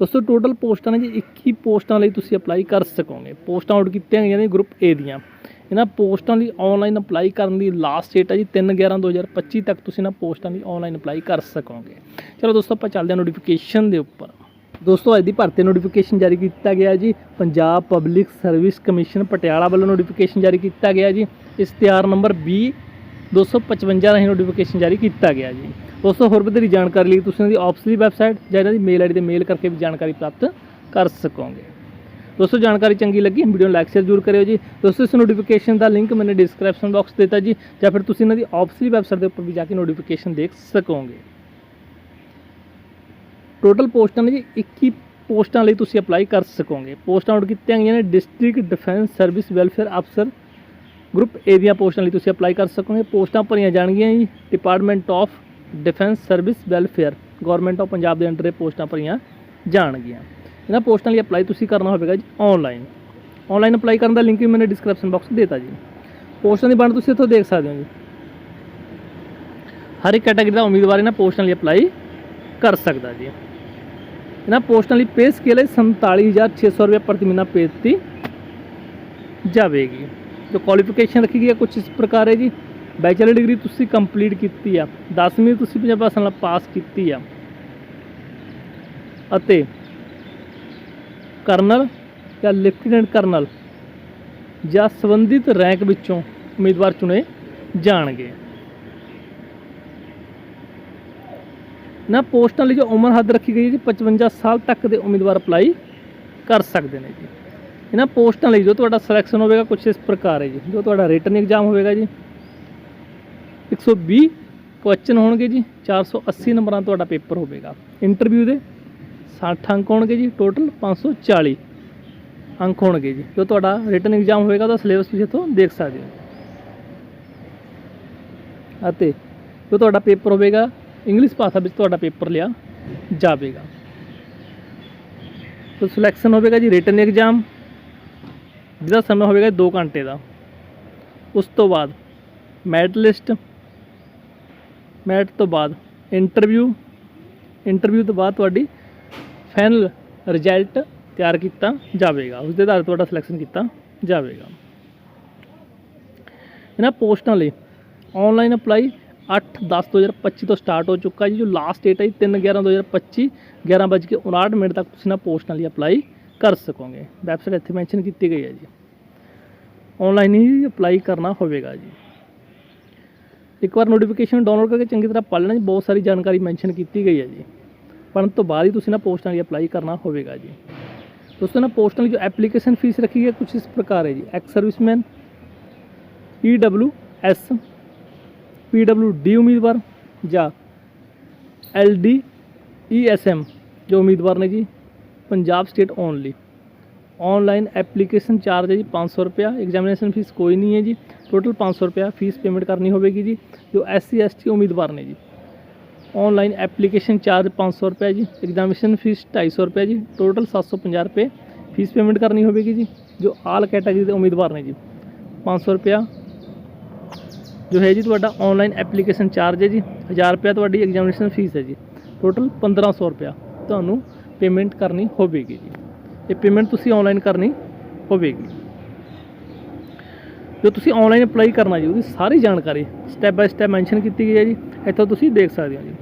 ਦੋਸਤੋ ਟੋਟਲ ਪੋਸਟਾਂ ਨੇ ਜੀ 21 ਪੋਸਟਾਂ ਲਈ ਤੁਸੀਂ ਅਪਲਾਈ ਕਰ ਸਕੋਗੇ। ਪੋਸਟਾਂ ਆਊਟ ਕੀਤੀਆਂ ਗਈਆਂ ਨੇ ਗਰੁੱਪ ਏ ਦੀਆਂ। ਇਹਨਾਂ ਪੋਸਟਾਂ ਲਈ ਆਨਲਾਈਨ ਅਪਲਾਈ ਕਰਨ ਦੀ ਲਾਸਟ ਡੇਟ ਹੈ ਜੀ 3/11/2025 ਤੱਕ ਤੁਸੀਂ ਇਹਨਾਂ ਪੋਸਟਾਂ ਲਈ ਆਨਲਾਈਨ ਅਪਲਾਈ ਕਰ ਸਕੋਗੇ। ਚਲੋ ਦੋਸਤੋ ਆਪਾਂ ਚੱਲਦੇ ਹਾਂ ਨੋਟੀਫਿਕੇਸ਼ਨ ਦੇ ਉੱਪਰ। ਦੋਸਤੋ ਅੱਜ ਦੀ ਭਰਤੀ ਨੋਟੀਫਿਕੇਸ਼ਨ ਜਾਰੀ ਕੀਤਾ ਗਿਆ ਜੀ। Punjab public service commission Patiala ਵੱਲੋਂ ਨੋਟੀਫਿਕੇਸ਼ਨ ਜਾਰੀ ਕੀਤਾ ਗਿਆ ਜੀ। ਇਸ਼ਤਿਹਾਰ ਨੰਬਰ 20 255 ਰਾਹੀਂ ਨੋਟੀਫਿਕੇਸ਼ਨ ਜਾਰੀ ਕੀਤਾ ਗਿਆ ਜੀ। ਦੋਸਤੋ ਹੋਰ ਵਧੇਰੀ ਜਾਣਕਾਰੀ ਲਈ ਤੁਸੀਂ ਇਹਨਾਂ ਦੀ ਆਫਿਸਰੀ ਵੈਬਸਾਈਟ ਜਾਂ ਇਹਨਾਂ ਦੀ ਮੇਲ ਆਈਡੀ ਤੇ ਮੇਲ ਕਰਕੇ ਵੀ ਜਾਣਕਾਰੀ ਪ੍ਰਾਪਤ ਕਰ ਸਕੋਗੇ। ਦੋਸਤੋ, ਜਾਣਕਾਰੀ ਚੰਗੀ ਲੱਗੀ ਵੀਡੀਓ ਨੂੰ ਲਾਈਕ ਸ਼ੇਅਰ ਜ਼ਰੂਰ ਕਰਿਓ ਜੀ। ਦੋਸਤੋ, ਇਸ ਨੋਟੀਫਿਕੇਸ਼ਨ ਦਾ ਲਿੰਕ ਮੈंने ਡਿਸਕ੍ਰਿਪਸ਼ਨ ਬਾਕਸ ਦਿੱਤਾ ਜੀ, ਜਾਂ ਫਿਰ ਤੁਸੀਂ ਇਹਨਾਂ ਦੀ ਆਫਿਸਰੀ ਵੈਬਸਾਈਟ ਦੇ ਉੱਪਰ ਵੀ ਜਾ ਕੇ ਨੋਟੀਫਿਕੇਸ਼ਨ ਦੇਖ ਸਕੋਗੇ। ਟੋਟਲ ਪੋਸਟਾਂ ਨੇ ਜੀ 21 ਪੋਸਟਾਂ ਲਈ ਤੁਸੀਂ ਅਪਲਾਈ ਕਰ ਸਕੋਗੇ। ਪੋਸਟਾਂ ਆਊਟ ਕੀਤੀਆਂ ਗਈਆਂ ਨੇ ਡਿਸਟ੍ਰਿਕਟ ਡਿਫੈਂਸ ਸਰਵਿਸ ਵੈਲਫੇਅਰ ਅਫਸਰ ਗਰੁੱਪ ਏ ਦੀਆਂ ਪੋਸਟਾਂ ਲਈ ਤੁਸੀਂ ਅਪਲਾਈ ਕਰ ਸਕੋਗੇ। ਪੋਸਟਾਂ ਭਰੀਆਂ ਜਾਣਗੀਆਂ ਜੀ। Department of defence service welfare government of Punjab ਦੇ ਅੰਡਰ ਇਹ ਪੋਸਟਾਂ ਭਰੀਆਂ ਜਾਣਗੀਆਂ। ਇਹਨਾਂ ਪੋਸਟਾਂ ਲਈ ਅਪਲਾਈ ਤੁਸੀਂ ਕਰਨਾ ਹੋਵੇਗਾ ਜੀ ਆਨਲਾਈਨ ਆਨਲਾਈਨ ਅਪਲਾਈ ਕਰਨ ਦਾ ਲਿੰਕ ਵੀ ਮੈंने ਡਿਸਕ੍ਰਿਪਸ਼ਨ ਬਾਕਸ ਦਿੱਤਾ ਜੀ। ਪੋਸਟਾਂ ਦੀ ਬਣ ਤੁਸੀਂ ਇੱਥੋਂ ਦੇਖ ਸਕਦੇ ਹੋ ਜੀ। ਹਰ ਇੱਕ ਕੈਟਾਗਰੀ ਦਾ ਉਮੀਦਵਾਰ ਇਹਨਾਂ ਪੋਸਟਾਂ ਲਈ ਅਪਲਾਈ ਕਰ ਸਕਦਾ ਜੀ। ਇਹਨਾਂ ਪੋਸਟਾਂ ਲਈ ਪੇ ਸਕੇਲ ਹੈ 47600 ਰੁਪਏ ਪ੍ਰਤੀ ਮਹੀਨਾ ਪੇ ਦਿੱਤੀ ਜਾਵੇਗੀ। ਜੋ ਕੁਆਲੀਫਿਕੇਸ਼ਨ ਰੱਖੀ ਗਈ ਹੈ ਕੁਝ ਇਸ ਪ੍ਰਕਾਰ ਹੈ ਜੀ। ਬੈਚਲਰ ਡਿਗਰੀ ਤੁਸੀਂ ਕੰਪਲੀਟ ਕੀਤੀ ਆ। 10ਵੀਂ ਤੁਸੀਂ 50% ਨਾਲ ਪਾਸ ਕੀਤੀ ਆ। ਅਤੇ ਕਰਨਲ ਜਾਂ ਲੈਫਟੀਨੈਂਟ ਕਰਨਲ ਜਾਂ ਸੰਬੰਧਿਤ ਰੈਂਕ ਵਿੱਚੋਂ ਉਮੀਦਵਾਰ ਚੁਣੇ ਜਾਣਗੇ। ਨਾ ਪੋਸਟਾਂ ਲਈ ਜੋ ਉਮਰ ਹੱਦ ਰੱਖੀ ਗਈ ਹੈ ਜੀ 55 ਸਾਲ ਤੱਕ ਦੇ ਉਮੀਦਵਾਰ ਅਪਲਾਈ ਕਰ ਸਕਦੇ ਨੇ ਜੀ। ਇਹਨਾਂ ਪੋਸਟਾਂ ਲਈ ਜੋ ਤੁਹਾਡਾ ਸਿਲੈਕਸ਼ਨ ਹੋਵੇਗਾ ਕੁਝ ਇਸ ਪ੍ਰਕਾਰ ਹੈ ਜੀ। ਜੋ ਤੁਹਾਡਾ ਰਿਟਨ ਐਗਜ਼ਾਮ ਹੋਵੇਗਾ ਜੀ। 120 ਕੁਐਸਚਨ ਹੋਣਗੇ ਜੀ 480 ਨੰਬਰਾਂ ਤੁਹਾਡਾ ਪੇਪਰ ਹੋਵੇਗਾ। ਇੰਟਰਵਿਊ ਦੇ 60 ਅੰਕ ਹੋਣਗੇ ਜੀ ਟੋਟਲ 540 ਅੰਕ ਹੋਣਗੇ ਜੀ। ਜੋ ਤੁਹਾਡਾ ਰਿਟਨ ਐਗਜ਼ਾਮ ਹੋਵੇਗਾ, ਉਹਦਾ ਸਿਲੇਬਸ ਤੁਸੀਂ ਇੱਥੋਂ ਦੇਖ ਸਕਦੇ ਹੋ। ਅਤੇ ਜੋ ਤੁਹਾਡਾ ਪੇਪਰ ਹੋਵੇਗਾ ਇੰਗਲਿਸ਼ ਭਾਸ਼ਾ ਵਿੱਚ ਤੁਹਾਡਾ ਪੇਪਰ ਲਿਆ ਜਾਵੇਗਾ। ਤੋ ਸਿਲੈਕਸ਼ਨ ਹੋਵੇਗਾ ਜੀ ਰਿਟਨ ਐਗਜ਼ਾਮ ਜਿਹਦਾ ਸਮਾਂ ਹੋਵੇਗਾ 2 ਘੰਟੇ ਦਾ। ਉਸ ਤੋਂ ਬਾਅਦ ਮੈਟ ਲਿਸਟ ਮੈਟ ਤੋਂ ਬਾਅਦ ਇੰਟਰਵਿਊ ਇੰਟਰਵਿਊ ਤੋਂ ਬਾਅਦ ਤੁਹਾਡੀ ਫਾਈਨਲ ਰਿਜ਼ਲਟ ਤਿਆਰ ਕੀਤਾ ਜਾਵੇਗਾ। ਉਸ ਦੇ ਆਧਾਰ ਤੇ ਤੁਹਾਡਾ ਸਿਲੈਕਸ਼ਨ ਕੀਤਾ ਜਾਵੇਗਾ। ਇਹਨਾਂ ਪੋਸਟਾਂ ਲਈ ਆਨਲਾਈਨ ਅਪਲਾਈ 8/10/2025 ਤੋਂ ਸਟਾਰਟ ਹੋ ਚੁੱਕਾ ਜੀ। ਜੋ ਲਾਸਟ ਡੇਟ ਹੈ 3/11/2025 11:59 ਮਿੰਟ ਤੱਕ ਤੁਸੀਂ ਨਾ ਪੋਸਟਾਂ ਲਈ ਅਪਲਾਈ ਕਰ ਸਕੋਗੇ ਵੈਬਸਾਈਟ ਇੱਥੇ ਮੈਂਸ਼ਨ ਕੀਤੀ ਗਈ ਹੈ ਜੀ ਆਨਲਾਈਨ ਹੀ ਅਪਲਾਈ ਕਰਨਾ ਹੋਵੇਗਾ ਜੀ ਇੱਕ ਵਾਰ ਨੋਟੀਫਿਕੇਸ਼ਨ ਡਾਊਨਲੋਡ ਕਰਕੇ ਚੰਗੀ ਤਰ੍ਹਾਂ ਪੜ੍ਹ ਲੈਣਾ ਜੀ ਬਹੁਤ ਸਾਰੀ ਜਾਣਕਾਰੀ ਮੈਂਸ਼ਨ ਕੀਤੀ ਗਈ ਹੈ ਜੀ ਪੜ੍ਹਨ ਤੋਂ ਬਾਅਦ ਹੀ ਤੁਸੀਂ ਨਾ ਪੋਸਟਾਂ ਲਈ ਅਪਲਾਈ ਕਰਨਾ ਹੋਵੇਗਾ ਜੀ ਦੋਸਤੋ ਨਾ ਪੋਸਟਾਂ ਲਈ ਜੋ ਐਪਲੀਕੇਸ਼ਨ ਫੀਸ ਰੱਖੀ ਗਈ ਹੈ ਕੁਝ ਇਸ ਪ੍ਰਕਾਰ ਹੈ ਜੀ ex serviceman E W S P W D ਉਮੀਦਵਾਰ ਜਾਂ L D E S M ਜੋ ਉਮੀਦਵਾਰ ਨੇ ਜੀ Punjab state only online application charge ਹੈ ਜੀ 500 ਰੁਪਿਆ ਐਗਜ਼ਾਮੀਨੇਸ਼ਨ ਫੀਸ ਕੋਈ ਨਹੀਂ ਹੈ ਜੀ। ਟੋਟਲ 500 ਰੁਪਿਆ ਫੀਸ ਪੇਮੈਂਟ ਕਰਨੀ ਹੋਵੇਗੀ ਜੀ, ਜੋ ਐਸ ਸੀ ਐਸ ਟੀ ਉਮੀਦਵਾਰ ਨੇ ਜੀ। ਆਨਲਾਈਨ ਐਪਲੀਕੇਸ਼ਨ ਚਾਰਜ 500 ਰੁਪਏ ਜੀ। ਐਗਜ਼ਾਮੀਨੇਸ਼ਨ ਫੀਸ 250 ਰੁਪਏ ਜੀ। ਟੋਟਲ 750 ਰੁਪਏ ਫੀਸ ਪੇਮੈਂਟ ਕਰਨੀ ਹੋਵੇਗੀ ਜੀ, ਜੋ ਆਲ ਕੈਟਾਗਰੀ ਦੇ ਉਮੀਦਵਾਰ ਨੇ ਜੀ। 500 ਰੁਪਿਆ ਜੋ ਹੈ ਜੀ ਤੁਹਾਡਾ ਆਨਲਾਈਨ ਐਪਲੀਕੇਸ਼ਨ ਚਾਰਜ ਹੈ ਜੀ। 1000 ਰੁਪਿਆ ਤੁਹਾਡੀ ਐਗਜ਼ਾਮੀਨੇਸ਼ਨ ਫੀਸ ਹੈ ਜੀ। ਟੋਟਲ 1500 ਰੁਪਿਆ ਤੁਹਾਨੂੰ ਪੇਮੈਂਟ ਕਰਨੀ ਹੋਵੇਗੀ ਜੀ। ਇਹ ਪੇਮੈਂਟ ਤੁਸੀਂ ਆਨਲਾਈਨ ਕਰਨੀ ਹੋਵੇਗੀ। ਜੋ ਤੁਸੀਂ ਆਨਲਾਈਨ ਅਪਲਾਈ ਕਰਨਾ ਜੀ, ਉਹਦੀ ਸਾਰੀ ਜਾਣਕਾਰੀ ਸਟੈਪ ਬਾਈ ਸਟੈਪ ਮੈਂਸ਼ਨ ਕੀਤੀ ਗਈ ਹੈ ਜੀ। ਇੱਥੋਂ ਤੁਸੀਂ ਦੇਖ ਸਕਦੇ ਹੋ ਜੀ।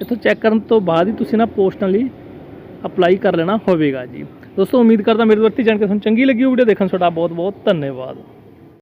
ਇੱਥੋਂ ਚੈੱਕ ਕਰਨ ਤੋਂ ਬਾਅਦ ਹੀ ਤੁਸੀਂ ਨਾ ਪੋਸਟਾਂ ਲਈ ਅਪਲਾਈ ਕਰ ਲੈਣਾ ਹੋਵੇਗਾ ਜੀ। ਦੋਸਤੋ, ਉਮੀਦ ਕਰਦਾ ਮੇਰੇ ਵਰਤੀ ਜਾਣਕਾਰੀ ਤੁਹਾਨੂੰ ਚੰਗੀ ਲੱਗੀ ਹੋ ਵੀਡੀਓ ਦੇਖਣ ਤੁਹਾਡਾ ਬਹੁਤ ਬਹੁਤ ਧੰਨਵਾਦ।